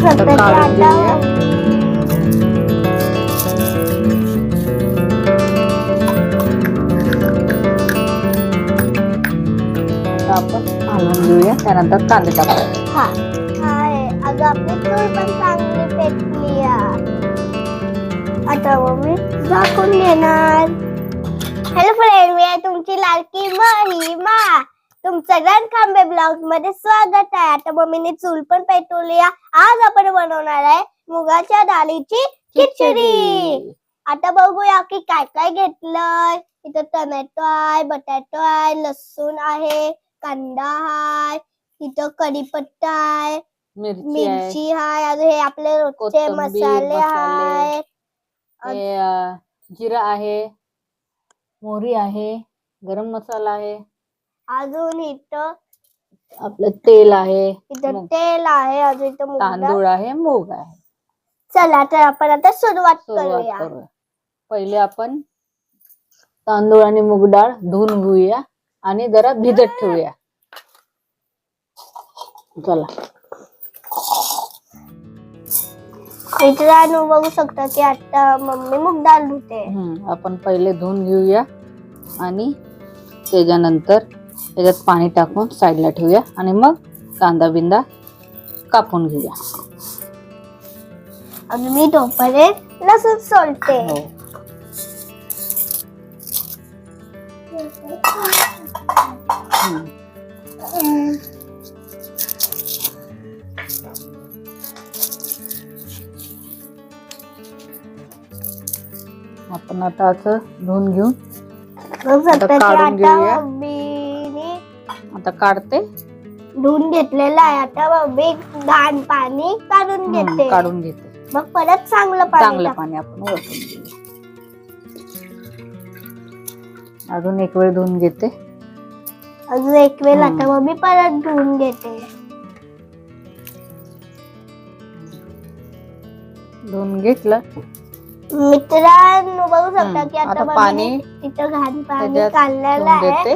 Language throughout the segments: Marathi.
काढून आता आपण घालून घेऊया त्यानंतर कांदे हा. अगं आपली चूल पण चांगली पेटली आता मम्मी झाकून घेणार. हॅलो फ्रेंड मी आहे तुमची लाडकी महिमा तुमचं रणखांबे ब्लॉगमध्ये स्वागत आहे. आता मम्मीने चूल पण पेटवली. आज आपण बनवणार आहे मुगाच्या डाळीची खिचडी. आता बघूया की काय काय घेतलंय. इथं टोमॅटो आहे बटाटो आहे लसूण आहे कांदा आहे इथं कढीपत्ता आहे मिरची आहे अजून हे आपले रोजचे मसाले. आहेत. हे जिरं आहे मोहरी आहे गरम मसाला आहे. अजून इथं आपलं तेल आहे इथं तेल आहे अजून इथं मूग डाळ. तांदूळ आहे मूग आहे. चला तर आपण आता सुरुवात सुरुवात करूया. करूया. पहिले आपण तांदूळ आणि मूग डाळ धुवून घेऊया आणि जरा भिजत ठेवूया. चला. मित्रांनो बघू शकता की आता मम्मी मूग डाळ धुते. हम्म, आपण पहिले धुवून घेऊया आणि त्याच्यानंतर त्याच्यात पाणी टाकून साईडला ठेवूया आणि मग कांदा बिंदा कापून घेऊया अजून मी तोपर्यंत लसूण सोलते हो. आपण आता असं धुवून घेऊन काढून घेऊया. आता काढते. धुवून घेतलेलं आहे आता मम्मी. घाण पाणी काढून घेते. काढून घेते. मग परत चांगलं पाणी चांगलं टाक. पाणी आपण घेऊया. अजून एक वेळ धुवून घेते. अजून एक वेळ हम्म. आता मम्मी परत धुवून घेते. धुवून घेतलं. मित्रांनो बघू शकता की आता आता मम्मीने पाणी तिथं घाण पाणी त्याच्यात काढलेलं आहे.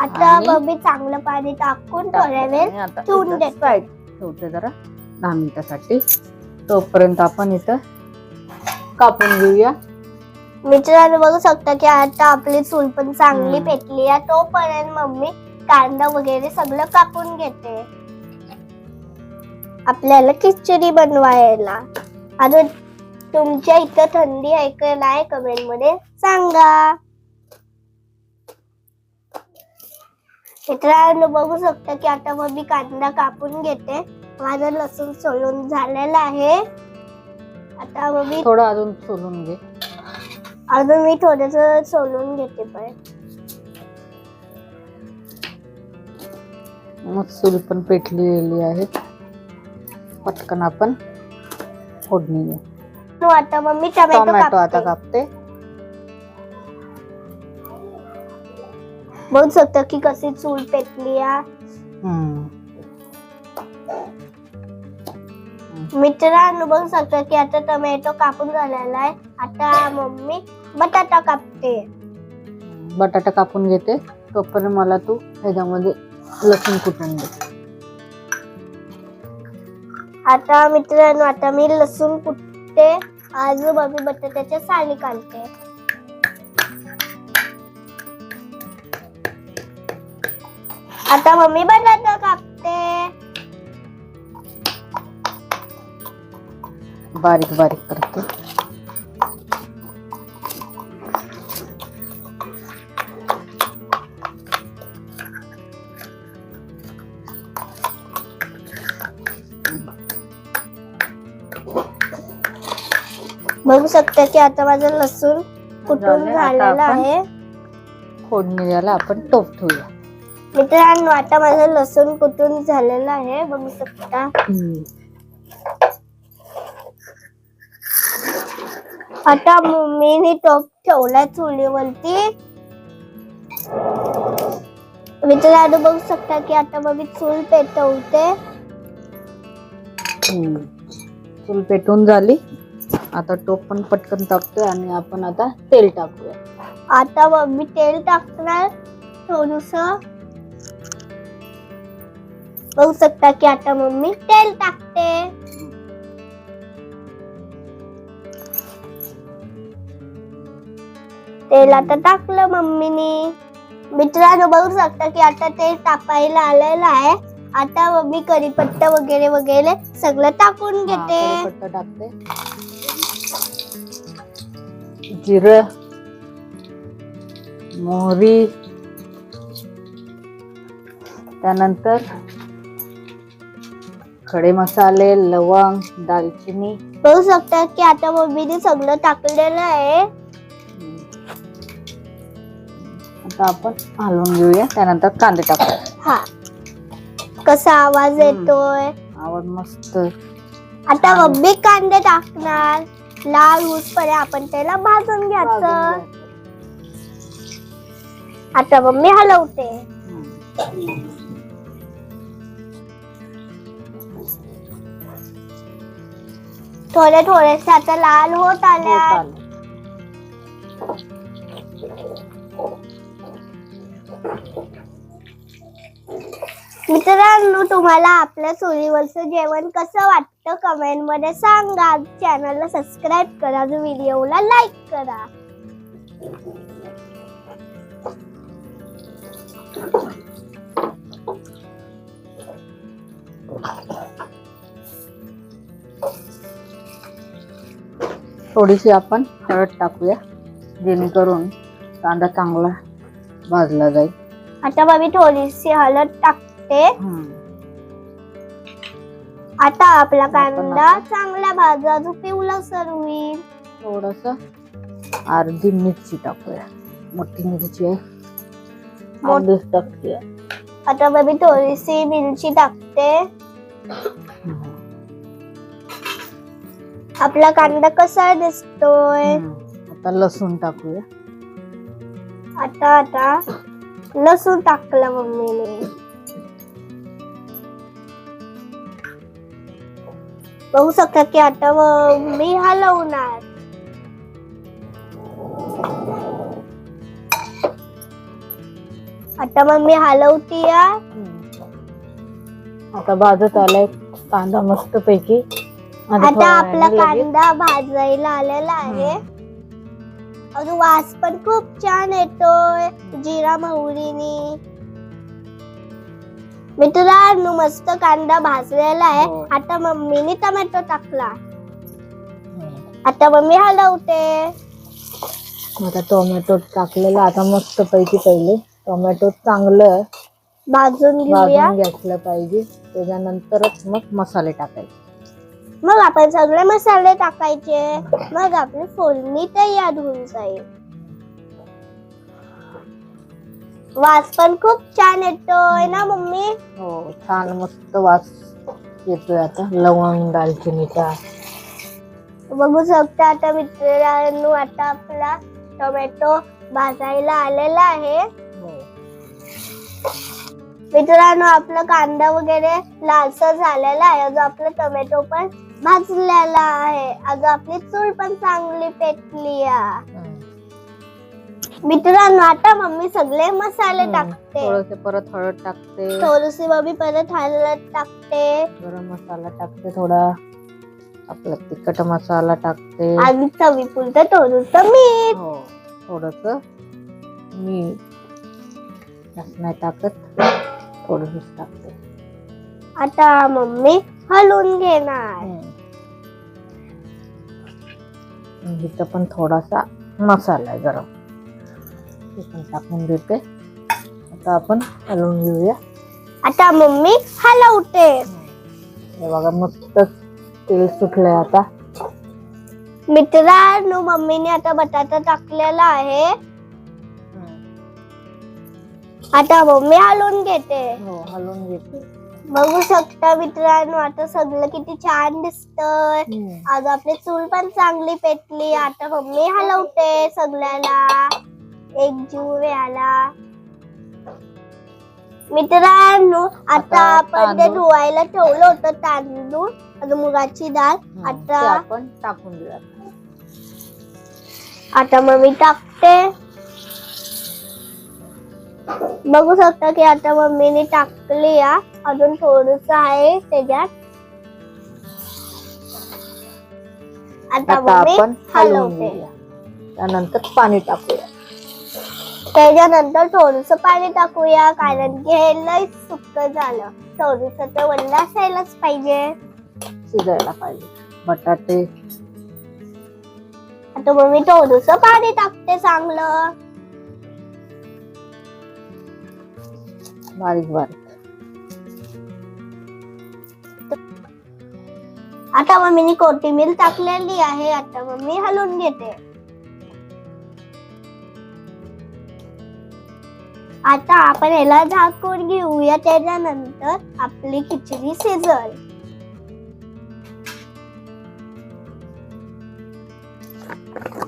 आता आणि- मम्मी चांगलं पाणी टाकून थोड्या वेळ आता ठेवून ठेवते जरा दहा मिनिटासाठी. तोपर्यंत आपण इथं कापून घेऊया. मित्रांनो बघू शकता की आता आपली चूल पण चांगली हम्म. पेटली आहे. तोपर्यंत मम्मी कांदा वगैरे सगळं कापून घेते. आपल्याला खिचडी बनवायला. अजून तुमच्या इथं थंडी आहे का नाही कमेंटमध्ये सांगा. मित्रांनो बघू शकता की आता मम्मी कांदा कापून घेते. माझं लसूण सोलून झालेलं आहे. आता मम्मी थोडं अजून सोलून घे. अजून मी थोडस सोलून घेते पण. मग चूल पण पेटलेली आहे पटकन आपण फोडणी नो, आता मम्मी टोमॅटो टोमॅटो आता कापते. बघू शकता की कशी चूल पेटली. मित्रांनो बघू शकता की आता टोमॅटो कापून झालेला आहे. आता मम्मी बटाटा कापते. बटाटा कापून घेते. तोपर्यंत मला तू ह्याच्यामध्ये लसूण कुटून दे. आता मित्रांनो आता मी लसूण कुटते. आज मम्मी बटाट्याच्या साली काढते. आता मम्मी बटाटा कापते बारीक बारीक करते. बघू शकता की आता माझं लसूण. आता झालेलं आहे. फोडणी द्यायला आपण टोप ठेवूया. मित्रांनो आता माझं लसूण कुटून झालेलं आहे बघू शकता. आता मम्मीने टोप ठेवलाय चुलीवरती. मित्रांनो बघू शकता की आता मम्मी चूल पेटवते. चूल पेटून झाली. आता टोप पण पटकन टाकतोय आणि आपण आता तेल टाकूया. आता मम्मी तेल टाकणार थोडस. बघू शकता की आता मम्मी तेल टाकते. तेल आता टाकलं मम्मीने. मित्रांनो बघू शकता की आता तेल टाकायला आलेलं आहे. आता मम्मी करीपत्त वगैरे वगैरे सगळं टाकून घेते. जिर मोहरी त्यानंतर खडे मसाले लवंग दालचिनी. बघू शकता की आता मम्मीने सगळं टाकलेलं आहे. आता आपण हलवून घेऊया त्यानंतर कांदे टाकूया हा. कसा आवाज हम्म. येतोय? आवड मस्त. आता छान. मम्मी कांदे टाकणार. लाल पर्यंत आपण त्याला भाजून घ्यायचं. भाजून आता मम्मी हलवते. घ्यायचं. थोडे थोडेसे आता लाल होत आलं. मित्रांनो तुम्हाला आपल्या चुलीवरचं जेवण कसं वाटतं कमेंटमध्ये सांगा. चॅनलला सबस्क्राईब करा व्हिडिओला लाईक करा. थोडीशी आपण हळद टाकूया जेणेकरून कांदा चांगला भाजला जाईल. आता मी थोडीशी हळद टाकते. आता आपला कांदा चांगला भाजा जो पिवळसर होईल थोडस अर्धी मिरची टाकूया. मोठी मिरची आहे. टाकूया. आता मी थोडीशी मिरची टाकते. आपला कांदा कसा दिसतोय. आता लसूण टाकूया. आता आता. लसूण टाकलं मम्मीने. बघू शकता की आता मी हलवणार. आता मग मी हलवती आता भाजत आलाय कांदा मस्त पैकी आता आपला कांदा भाजायला आलेला आहे. अजून वास पण खूप छान येतोय. जिरा मोहरीनी मित्रांनो मस्त कांदा भाजलेला आहे. हो. आता मम्मीने टोमॅटो टाकला. आता मम्मी हलवते. आता टोमॅटो टाकलेला आता मस्त पैकी पहिले टोमॅटो चांगलं भाजून घेऊया. भाजून घेतलं पाहिजे. त्याच्यानंतरच मग मसाले टाकायचे. मग आपण सगळे मसाले टाकायचे. मग आपली फोडणी तयार होऊन जाईल. वास पण खूप छान येतोय ना मम्मी? हो छान मस्त वास येतोय आता लवंग दालचिनीचा. बघू शकता आता मित्रांनो आता आपला टोमॅटो भाजायला आलेला आहे. हो. मित्रांनो आपला कांदा वगैरे लालसर झालेला आहे. अजून आपला टोमॅटो पण भाजलेला आहे. अजून आपली चूल पण चांगली पेटली मित्रांनो आता मम्मी सगळे मसाले टाकते. थोडस परत हळद टाकते. थोडीशी मम्मी परत हळद टाकते. गरम मसाला टाकते थोडा. आपला तिखट मसाला टाकते. आणि चवीपुरतं थोडस मीठ. हो थोडस मीठ. जास्त नाही टाकत. थोडस टाकते. आता मम्मी हलवून घेणार. इथं पण थोडासा मसाला आहे गरम. ते पण टाकून देते. आता आपण हलवून घेऊया. आता मम्मी हलवते. हे बघा मस्त तेल सुटलंय आता. मित्रांनो मम्मीने आता बटाटा टाकलेला आहे. आता मम्मी हलवून घेते. हो हलवून घेते. बघू शकता मित्रांनो आता सगळं किती छान दिसतंय. आज आपली चूल पण चांगली पेटली. आता मम्मी हलवते सगळ्याला. एक जीव व्हायला मित्रांनो आता आपण ते. धुवायला ठेवलं होतं तांदूळ आणि मुगाची डाळ हं, आता आपण टाकून देऊया आता मग मी टाकते. बघू शकता की आता मम्मीने टाकली या. अजून थोडस आहे त्याच्यात. आता आता मम्मी आपण हलवून हलवते. घेऊया. त्यानंतर पाणी टाकूया. त्याच्यानंतर थोडस पाणी टाकूया कारण की हे लय सुक्क झालं. थोडस तर वल्ल असायलाच पाहिजे. शिजायला पाहिजे. बटाटे. आता मग मी थोडस पाणी टाकते चांगलं. बारीक बारीक. आता मम्मीने कोथिंबीर टाकलेली आहे आता मम्मी हलवून घेते. आता आपण याला झाकून घेऊया त्याच्यानंतर आपली खिचडी शिजल.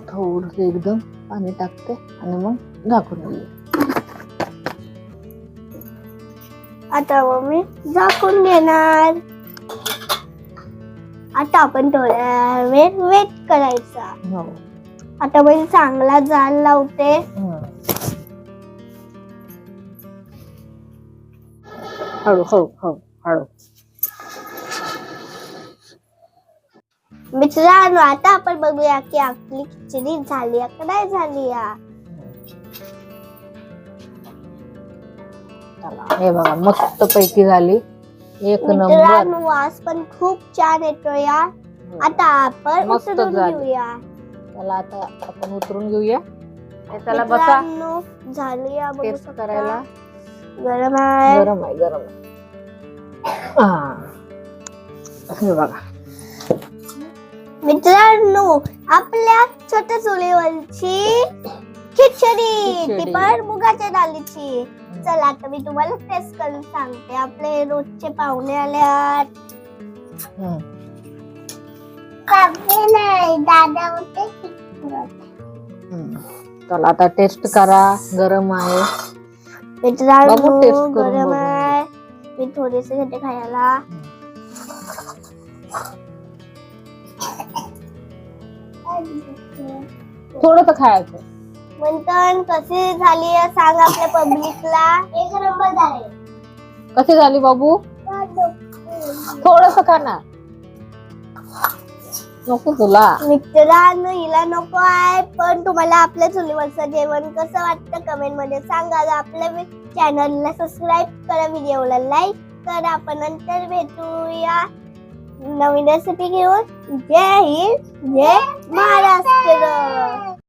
थोडस एकदम पाणी टाकते आणि मग झाकून घेऊया. आता मम्मी झाकून घेणार. आता आपण थोड्या वेळ वेट करायचा. हो. आता मी चांगला जाल लावते. हळू हळू हळू हळू. मित्रांनो आता आपण बघूया की आपली खिचडी झाली आहे का नाही झाली आहे. हे बघा मस्त पैकी झाली. एक नंबर. मित्रांनो वास पण खूप छान येतो या आता आपण मस्त उतरून झाली. घेऊया. त्याला आता आपण उतरून घेऊया. हे त्याला बसा. मित्रांनो झाली आहे, बघू टेस्ट शकता. करायला. गरम आहे. गरम आहे गरम आहे. हा. हे बघा. मित्रांनो आपल्या छोट्या चुलीवरची खिचडी खिचडी. ती पण मुगाच्या डालीची चला आता मी तुम्हाला टेस्ट करून सांगते. आपले रोजचे पाहुणे आल्यात. नाही दादा होते. हम्म. चला आता टेस्ट करा. गरम आहे. मित्रांनो बघू taste करून गरम बघू. आहे. मी थोडेसे घेते खायला. थोडं तर खायचं. म्हणतात कशी झाली सांग आपल्या पब्लिकला? एक नंबर झाले. कशी झाली बाबू? थोडस खा ना? नको तुला. मित्रांनो हिला नको आहे पण तुम्हाला आपल्या चुलीवरचं जेवण कसं वाटतं कमेंटमध्ये सांगा. आणि आपल्या चॅनलला सबस्क्राईब करा व्हिडिओला लाईक करा. आपण नंतर भेटूया. नवीन रेसिपी घेऊन. जय हिंद जय महाराष्ट्र.